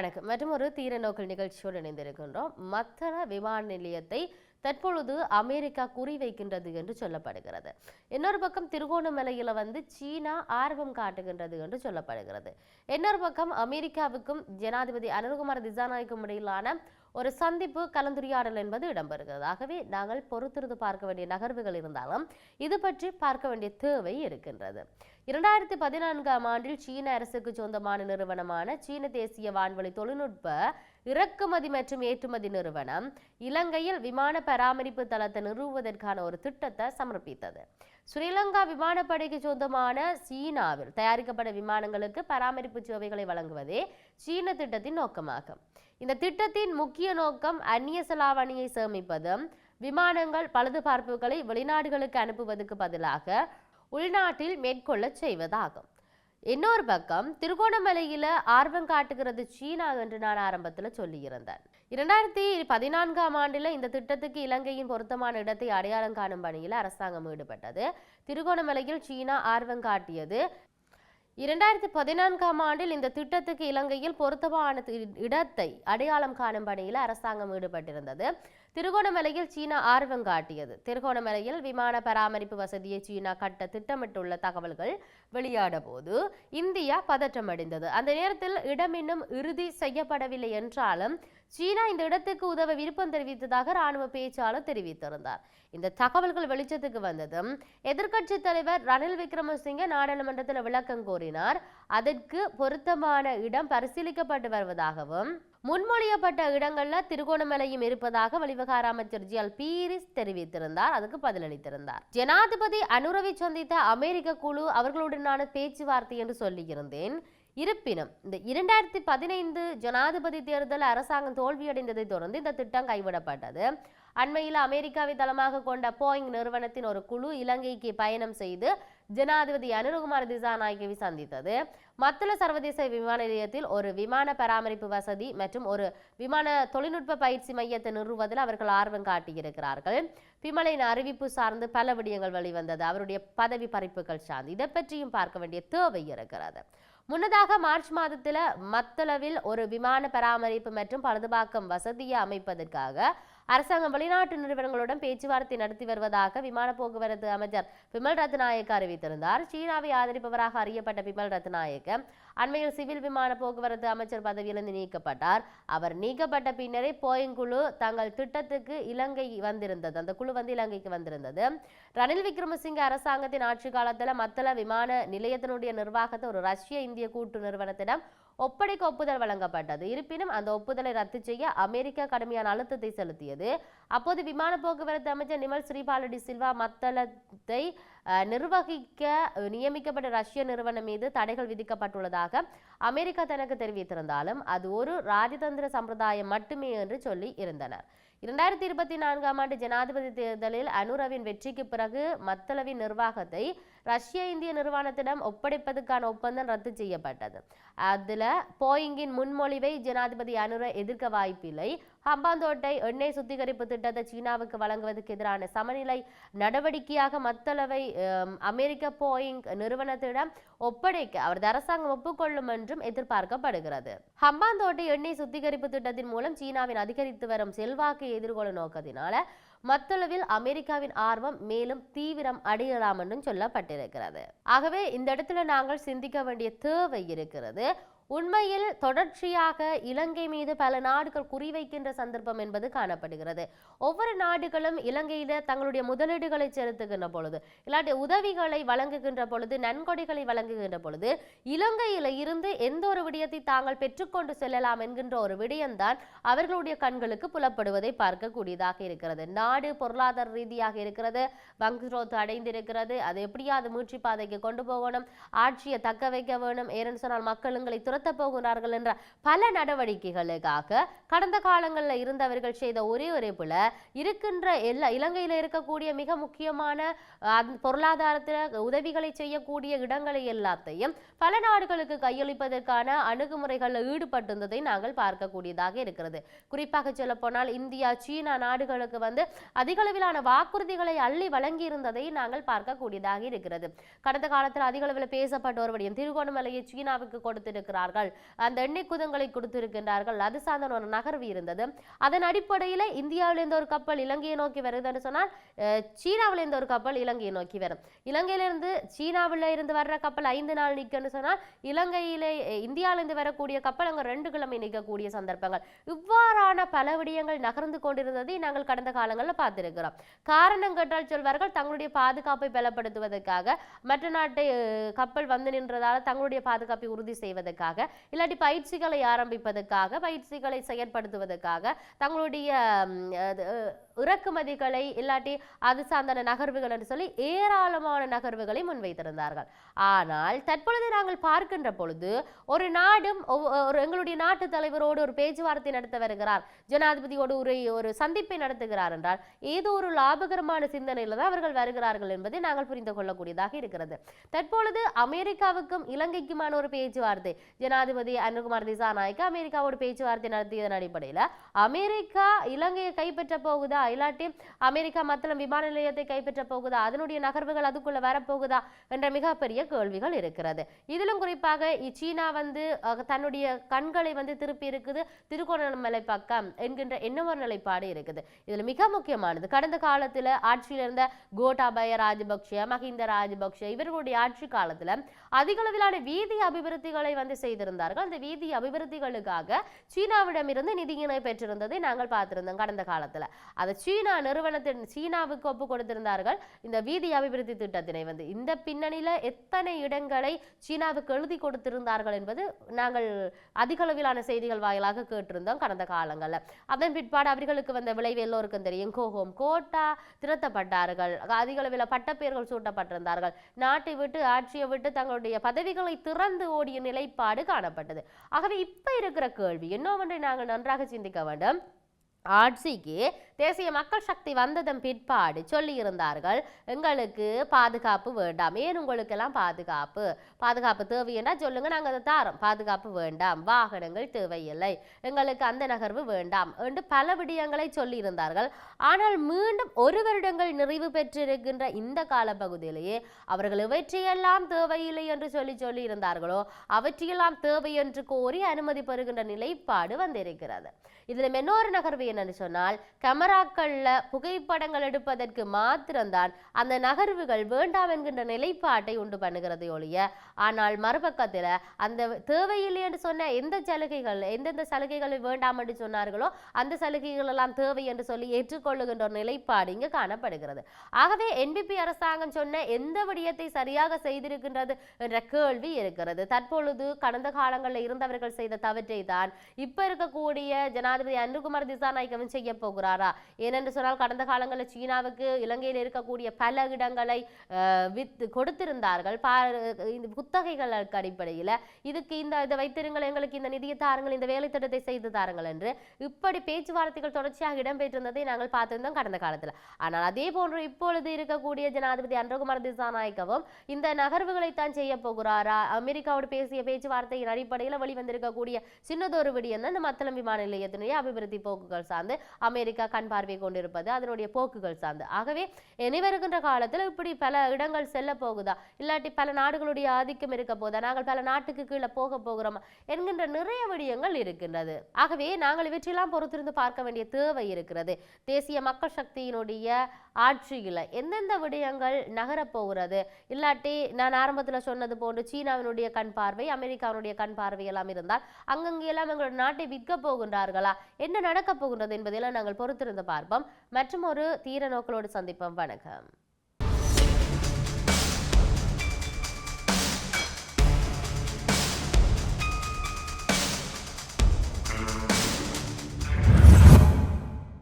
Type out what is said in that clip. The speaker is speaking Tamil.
வணக்கம் மற்றும் ஒரு தீர நோக்கல் நிகழ்ச்சியோடு இணைந்திருக்கின்றோம். மத்தள விமான நிலையத்தை தற்பொழுது அமெரிக்கா குறிவைக்கின்றது என்று சொல்லப்படுகிறது. இன்னொரு பக்கம் திருகோணமலையில் வந்து சீனா ஆர்வம் காட்டுகின்றது என்று சொல்லப்படுகிறது. இன்னொரு பக்கம் அமெரிக்காவுக்கும் ஜனாதிபதி அனுகுமார் திசாநாய்க்கும் இடையிலான ஒரு சந்திப்பு கலந்துரையாடல் என்பது இடம்பெறுகிறது ஆகவே நாங்கள் பொறுத்திருந்து பார்க்க வேண்டிய நகர்வுகள் இருந்தாலும் இது பற்றி பார்க்க வேண்டிய தேவை இருக்கின்றது. இரண்டாயிரத்தி பதினான்காம் ஆண்டில் சீன அரசுக்கு சொந்தமான நிறுவனமான சீன தேசிய வான்வழி தொழில்நுட்ப இறக்குமதி மற்றும் ஏற்றுமதி நிறுவனம் இலங்கையில் விமான பராமரிப்பு தளத்தை நிறுவுவதற்கான ஒரு திட்டத்தை சமர்ப்பித்தது. ஸ்ரீலங்கா விமானப்படைக்கு சொந்தமான சீனாவில் தயாரிக்கப்பட்ட விமானங்களுக்கு பராமரிப்பு சேவைகளை வழங்குவதே சீன திட்டத்தின் நோக்கமாகும். இந்த திட்டத்தின் முக்கிய நோக்கம் அந்நிய செலாவணியை சேமிப்பதும் விமானங்கள் பழுதுபார்ப்புகளை வெளிநாடுகளுக்கு அனுப்புவதற்கு பதிலாக உள்நாட்டில் மேற்கொள்ள செய்வதாகும். இன்னொரு பக்கம் திருகோணமலையில் ஆர்வம் காட்டுகிறது சீனா என்று நான் ஆரம்பத்தில் சொல்லியிருந்தேன். இரண்டாயிரத்தி பதினான்காம் ஆண்டில் இந்த திட்டத்துக்கு இலங்கையின் பொருத்தமான இடத்தை அடையாளம் காணும் பணியில் அரசாங்கம் ஈடுபட்டது. திருகோணமலையில் சீனா ஆர்வம் காட்டியது இரண்டாயிரத்தி பதினான்காம் ஆண்டில் இந்த திட்டத்துக்கு இலங்கையில் பொருத்தமான இடத்தை அடையாளம் காணும் பணியில் அரசாங்கம் ஈடுபட்டிருந்தது. திருகோணமலையில் சீனா ஆர்வம் காட்டியது. திருகோணமலையில் விமான பராமரிப்பு வசதியை சீனா கட்ட திட்டமிட்டுள்ள தகவல்கள் வெளியான போது இந்தியா பதற்றமடைந்தது. அந்த நேரத்தில் இடம் இன்னும் இறுதி செய்யப்படவில்லை என்றாலும் சீனா இந்த இடத்துக்கு உதவ விருப்பம் தெரிவித்ததாக ராணுவ பேச்சாளர் தெரிவித்திருந்தார். இந்த தகவல்கள் வெளிச்சத்துக்கு வந்ததும் எதிர்க்கட்சி தலைவர் ரணில் விக்ரமசிங்க நாடாளுமன்றத்தில் விளக்கம் கோரினார். அதற்கு பொருத்தமான இடம் பரிசீலிக்கப்பட்டு வருவதாகவும் முன்மொழியப்பட்ட இடங்கள்ல திருகோணமலையும் இருப்பதாக வெளிவிவகார அமைச்சர் ஜிஎல் பீரிஸ் தெரிவித்திருந்தார். அதுக்கு பதிலளித்திருந்தார். ஜனாதிபதி அனுரவை சந்தித்த அமெரிக்க குழு அவர்களுடனான பேச்சுவார்த்தை என்று சொல்லியிருந்தேன். இருப்பினும் இந்த இரண்டாயிரத்தி பதினைந்து ஜனாதிபதி தேர்தல் அரசாங்கம் தோல்வியடைந்ததை தொடர்ந்து இந்த திட்டம் கைவிடப்பட்டது. அண்மையில் அமெரிக்காவை தளமாக கொண்ட போயிங் நிறுவனத்தின் ஒரு குழு இலங்கைக்கு பயணம் செய்து ஜனாதிபதி அனுரகுமார் திசாநாயகவை சந்தித்தது. மத்தள சர்வதேச விமான நிலையத்தில் ஒரு விமான பராமரிப்பு வசதி மற்றும் ஒரு விமான தொழில்நுட்ப பயிற்சி மையத்தை நிறுவுவதில் அவர்கள் ஆர்வம் காட்டியிருக்கிறார்கள். பிமலின் அறிவிப்பு சார்ந்து பல விடயங்கள் வெளிவந்தது. அவருடைய பதவி பறிப்புகள் சார்ந்து இதை பற்றியும் பார்க்க வேண்டிய தேவை இருக்கிறது. முன்னதாக மார்ச் மாதத்தில் மத்தளவில் ஒரு விமான பராமரிப்பு மற்றும் பழுதுபாக்கம் வசதியை அமைப்பதற்காக அரசாங்கம் வெளிநாட்டு நிறுவனங்களுடன் பேச்சுவார்த்தை நடத்தி வருவதாக விமான போக்குவரத்து அமைச்சர் பிமல் ரத்நாயக்க அறிவித்திருந்தார். சீனாவை ஆதரிப்பவராக அறியப்பட்ட பிமல் ரத்நாயக்க அண்மையில் சிவில் விமான போக்குவரத்து அமைச்சர் பதவியிலிருந்து நீக்கப்பட்டார். அவர் நீக்கப்பட்ட பின்னரே போயிங் குழு தங்கள் திட்டத்துக்கு இலங்கை வந்திருந்தது. அந்த குழு வந்து இலங்கைக்கு வந்திருந்தது. ரணில் விக்ரமசிங்க அரசாங்கத்தின் ஆட்சி காலத்துல மத்தள விமான நிலையத்தினுடைய நிர்வாகத்தை ஒரு ரஷ்ய இந்திய கூட்டு நிறுவனத்திடம் ஒப்படைக்க ஒப்புதல் வழங்கப்பட்டது. இருப்பினும் அந்த ஒப்புதலை ரத்து செய்ய அமெரிக்கா கடுமையான அழுத்தத்தை செலுத்தியது. அப்போது விமான போக்குவரத்து அமைச்சர் நிமல் ஸ்ரீபாலடி சில்வா மத்தளத்தை நிர்வகிக்க நியமிக்கப்பட்ட ரஷ்ய நிறுவனம் மீது தடைகள் விதிக்கப்பட்டுள்ளதாக அமெரிக்கா தனக்கு தெரிவித்திருந்தாலும் அது ஒரு ராஜதந்திர சம்பிரதாயம் மட்டுமே என்று சொல்லி இருந்தனர். இரண்டாயிரத்தி இருபத்தி நான்காம் ஆண்டு ஜனாதிபதி தேர்தலில் அனுரவின் வெற்றிக்கு பிறகு மத்தளவின் நிர்வாகத்தை ரஷ்ய இந்திய நிறுவனத்திடம் ஒப்படைப்பதற்கான ஒப்பந்தம் ரத்து செய்யப்பட்டது. அதுல போயிங்கின் முன்மொழிவை ஜனாதிபதி அனுர எதிர்க்க வாய்ப்பில்லை. ஹம்பாந்தோட்டை எண்ணெய் சுத்திகரிப்பு திட்டத்தை சீனாவுக்கு வழங்குவதற்கு எதிரான சமநிலை நடவடிக்கையாக மத்தளவை அமெரிக்க போயிங் நிறுவனத்திடம் ஒப்படைக்க அவரது அரசாங்கம் ஒப்புக்கொள்ளும் என்றும் எதிர்பார்க்கப்படுகிறது. ஹம்பாந்தோட்டை எண்ணெய் சுத்திகரிப்பு திட்டத்தின் மூலம் சீனாவின் அதிகரித்து வரும் செல்வாக்கை எதிர்கொள்ளும் நோக்கத்தினால மத்தளவில் அமெரிக்காவின் ஆர்வம் மேலும் தீவிரம் அடையலாம் என்றும் சொல்லப்பட்டிருக்கிறது. ஆகவே இந்த இடத்துல நாங்கள் சிந்திக்க வேண்டிய தேவை இருக்கிறது. உண்மையில் தொடர்ச்சியாக இலங்கை மீது பல நாடுகள் குறிவைக்கின்ற சந்தர்ப்பம் என்பது காணப்படுகிறது. ஒவ்வொரு நாடுகளும் இலங்கையில தங்களுடைய முதலீடுகளை செலுத்துகின்ற பொழுது இல்லாட்டி உதவிகளை வழங்குகின்ற பொழுது நன்கொடைகளை வழங்குகின்ற பொழுது இலங்கையில இருந்து எந்த ஒரு விடயத்தை தாங்கள் பெற்றுக்கொண்டு செல்லலாம் என்கின்ற ஒரு விடயம்தான் அவர்களுடைய கண்களுக்கு புலப்படுவதை பார்க்கக்கூடியதாக இருக்கிறது. நாடு பொருளாதார ரீதியாக இருக்கிறது வங்குரோத்து அடைந்திருக்கிறது அது எப்படியாவது மூச்சு பாதைக்கு கொண்டு போகணும் ஆட்சியை தக்க வைக்க வேணும் ஏன்னு சொன்னால் மக்களுங்களை துரத்த போகிறார்கள் என்ற பல நடவடிக்கைகளுக்காக கடந்த காலங்களில் இருந்தவர்கள் செய்த ஒரே ஒரு புல இருக்கின்ற எல்லா இலங்கையில் இருக்கக்கூடிய மிக முக்கியமான பொருளாதாரத்தில் உதவிகளை செய்யக்கூடிய இடங்களை எல்லாத்தையும் பல நாடுகளுக்கு கையளிப்பதற்கான அணுகுமுறைகளில் ஈடுபட்டிருந்ததை நாங்கள் பார்க்கக்கூடியதாக இருக்கிறது. குறிப்பாக சொல்ல போனால் இந்தியா சீனா நாடுகளுக்கு வந்து அதிகளவிலான வாக்குறுதிகளை அள்ளி வழங்கி இருந்ததை நாங்கள் பார்க்கக்கூடியதாக இருக்கிறது. கடந்த காலத்தில் அதிகளவில் பேசப்பட்ட ஒரு விடயம் திருகோணமலையை சீனாவுக்கு கொடுத்திருக்கிறார்கள். கொடுத்திருக்கின்றார்கள் அந்த எண்ணெய் குதங்களை கொடுத்திருக்கின்றார்கள். அது சார்ந்த ஒரு நகர்வு இருந்தது. அதன் அடிப்படையில் இந்தியாவிலிருந்து ஒரு கப்பல் இலங்கையை நோக்கி வருதுன்னு சொன்னால் சீனாவிலிருந்து ஒரு கப்பல் இலங்கையை நோக்கி வரும். இலங்கையிலிருந்து சீனாவில் இருந்து வர்ற கப்பல் ஐந்து நாள் நிற்கும்னு சொன்னால் இலங்கையிலே இந்தியாவிலிருந்து வரக்கூடிய கப்பல் அங்கே ரெண்டு கிழமை நிற்கக்கூடிய சந்தர்ப்பங்கள். இவ்வாறான பல விடயங்கள் நகர்ந்து கொண்டிருந்ததை நாங்கள் கடந்த காலங்களில் பார்த்திருக்கிறோம். காரணம் கேட்டால் சொல்வார்கள் தங்களுடைய பாதுகாப்பை பலப்படுத்துவதற்காக மற்ற நாட்டை கப்பல் வந்து நின்றதால தங்களுடைய பாதுகாப்பை உறுதி செய்வதற்காக. இல்லாட்டி பயிற்சிகளை ஆரம்பிப்பதற்காக பயிற்சிகளை செயற்படுத்துவதற்காக தங்களுடைய இறக்குமதிகளை இல்லாட்டி அது சார்ந்த நகர்வுகள் என்று சொல்லி ஏராளமான நகர்வுகளை முன்வைத்திருந்தார்கள். ஆனால் தற்பொழுது நாங்கள் பார்க்கின்ற பொழுது ஒரு நாடும் ஒரு எங்களுடைய நாட்டு தலைவரோடு ஒரு பேச்சுவார்த்தை நடத்த வருகிறார். ஜனாதிபதியோடு ஒரு ஒரு சந்திப்பை நடத்துகிறார் என்றால் ஏதோ ஒரு லாபகரமான சிந்தனையில் தான் அவர்கள் வருகிறார்கள் என்பதை நாங்கள் புரிந்து கொள்ளக்கூடியதாக இருக்கிறது. தற்பொழுது அமெரிக்காவுக்கும் இலங்கைக்குமான ஒரு பேச்சுவார்த்தை ஜனாதிபதி அனுகுமார் திசாநாயக்க அமெரிக்காவோடு பேச்சுவார்த்தை நடத்தியதன் அடிப்படையில் அமெரிக்கா இலங்கையை கைப்பற்ற போகுதா? இல்லாட்டி அமெரிக்கா மத்தளம் விமான நிலையத்தை கைப்பற்ற போகுதா? அதனுடைய நகர்வுகள் அதுக்குள்ள வரப்போகுதா? என்ற மிகப்பெரிய கேள்விகள் இருக்கிறது. இதிலும் குறிப்பாக சீனா வந்து தன்னுடைய கண்களை வந்து திருப்பி இருக்குது. திருகோணமலை பக்கம் என்கின்ற இன்னொரு நிலைப்பாடு இருக்குது. இதுல மிக முக்கியமானது கடந்த காலத்துல ஆட்சியில் இருந்த கோட்டாபய ராஜபக்ஷ மஹிந்த ராஜபக்ஷ இவர்களுடைய ஆட்சி காலத்துல அதிக அளவிலான வீதி அபிவிருத்திகளை வந்து செய்திருந்தார்கள். அந்த வீதி அபிவிருத்திகளுக்காக சீனாவிடமிருந்து நிதியினை பெற்றிருந்ததை நாங்கள் பார்த்திருந்தோம் கடந்த காலத்தில். அதை சீனா நிறுவனத்தின் சீனாவுக்கு ஒப்பு கொடுத்திருந்தார்கள். இந்த வீதி அபிவிருத்தி திட்டத்தினை வந்து இந்த பின்னணியில எத்தனை இடங்களை சீனாவுக்கு எழுதி கொடுத்திருந்தார்கள் என்பது நாங்கள் அதிக அளவிலான செய்திகள் வாயிலாக கேட்டிருந்தோம் கடந்த காலங்களில். அதன் பிற்பாடு அவர்களுக்கு வந்த விளைவு எல்லோருக்கும் தெரியும். கோஹோம் கோட்டா திருத்தப்பட்டார்கள் அதிக அளவில் பட்டப்பெயர்கள் சூட்டப்பட்டிருந்தார்கள். நாட்டை விட்டு ஆட்சியை விட்டு தங்களுடைய பதவிகளை திறந்து ஓடிய நிலைப்பாடு காணப்பட்டது ஆகவே இப்ப இருக்கிற கேள்வி என்னவென்று நாங்கள் நன்றாக சிந்திக்க வேண்டும்? ஆட்சிக்கு தேசிய மக்கள் சக்தி வந்ததன் பிற்பாடு சொல்லியிருந்தார்கள் எங்களுக்கு பாதுகாப்பு வேண்டாம். ஏன் உங்களுக்கெல்லாம் பாதுகாப்பு? பாதுகாப்பு தேவை என்றால் சொல்லுங்க நாங்கள் அதை தாரோம். பாதுகாப்பு வேண்டாம். வாகனங்கள் தேவையில்லை. எங்களுக்கு அந்த நகர்வு வேண்டாம். என்று பல விடயங்களை சொல்லியிருந்தார்கள். ஆனால் மீண்டும் ஒரு வருடங்கள் நிறைவு பெற்றிருக்கின்ற இந்த காலப்பகுதியிலேயே அவர்கள் இவற்றையெல்லாம் தேவையில்லை என்று சொல்லி சொல்லி இருந்தார்களோ அவற்றையெல்லாம் தேவை என்று கோரி அனுமதி பெறுகின்ற நிலைப்பாடு வந்திருக்கிறது. இதில் இன்னொரு நகர்வு என்னன்னு சொன்னால் கேமராக்களில் புகைப்படங்கள் எடுப்பதற்கு மாத்திரம்தான் அந்த நகர்வுகள் வேண்டாம் என்கின்ற நிலைப்பாட்டை உண்டு பண்ணுகிறது ஒழிய ஆனால் மறுபக்கத்தில் அந்த தேவையில்லை என்று சொன்ன எந்த சலுகைகள் எந்தெந்த சலுகைகள் வேண்டாம் என்று சொன்னார்களோ அந்த சலுகைகள் எல்லாம் தேவை என்று சொல்லி ஏற்றுக்கொள்ளுகின்ற நிலைப்பாடு இங்கு காணப்படுகிறது. ஆகவே என்பிபி அரசாங்கம் சொன்ன எந்த விடயத்தை சரியாக செய்திருக்கின்றது என்ற கேள்வி இருக்கிறது. தற்பொழுது கடந்த காலங்களில் இருந்தவர்கள் செய்த தவற்றை தான் இப்ப இருக்கக்கூடிய ஜனாதிபதி அன்புகுமார் திசாநாயக்கவும் செய்ய போகிறாரா? ஏனென்று சொன்னால் கடந்த காலங்களில் சீனாவுக்கு இலங்கையில் இருக்கக்கூடிய பல இடங்களை வித்து கொடுத்திருந்தார்கள். பா இந்த குத்தகைகளுக்கு அடிப்படையில். இதுக்கு இந்த இதை வைத்திருங்கள் எங்களுக்கு இந்த நிதியை தாருங்கள் இந்த வேலை திட்டத்தை செய்து தாருங்கள் என்று இப்படி பேச்சுவார்த்தைகள் தொடர்ச்சியாக இடம்பெற்றிருந்ததை நாங்கள் பார்த்திருந்தோம் கடந்த காலத்தில். ஆனால் அதே போன்று இப்பொழுது இருக்கக்கூடிய ஜனாதிபதி அன்றகுமார் திசாநாயக்கவும் இந்த நகர்வுகளைத்தான் செய்ய போகிறாரா? அமெரிக்காவோடு பேசிய பேச்சுவார்த்தையின் அடிப்படையில் வெளிவந்திருக்கக்கூடிய சின்னதொரு விடயம் இந்த மத்தளம் விமான நிலையத்தினுடைய அபிவிருத்தி போக்குகள் சார்ந்து அமெரிக்கா கண் பார்வை கொண்டிருப்பது அதனுடைய போக்குகள் சார்ந்து. ஆகவே இனி வருகின்ற காலத்தில் இப்படி பல இடங்கள் செல்ல போகுதா? இல்லாட்டி பல நாடுகளுடைய ஆதிக்கம் இருக்க போதா? நாங்கள் பல நாட்டுக்கு கீழே போக போகிறோமா? என்கின்ற நிறைய விடயங்கள் இருக்கின்றது. ஆகவே நாங்கள் இவற்றையெல்லாம் பொறுத்திருந்து பார்க்க வேண்டிய தேவை இருக்கிறது. தேசிய மக்கள் சக்தியினுடைய ஆட்சியில் எந்தெந்த விடயங்கள் நகரப் போகிறது? இல்லாட்டி நான் ஆரம்பத்தில் சொன்னது போன்று சீனாவினுடைய கண் பார்வை அமெரிக்காவினுடைய கண் பார்வை எல்லாம் இருந்தால் அங்கங்கெல்லாம் எங்களோட நாட்டை விற்க போகின்றார்களா? என்ன நடக்கப் போகின்றது என்பதெல்லாம் நாங்கள் பொறுத்திருந்து பார்ப்போம். மற்றும் ஒரு தீர நோக்களோடு சந்திப்போம். வணக்கம்.